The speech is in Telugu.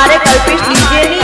ఆరే కల్పించి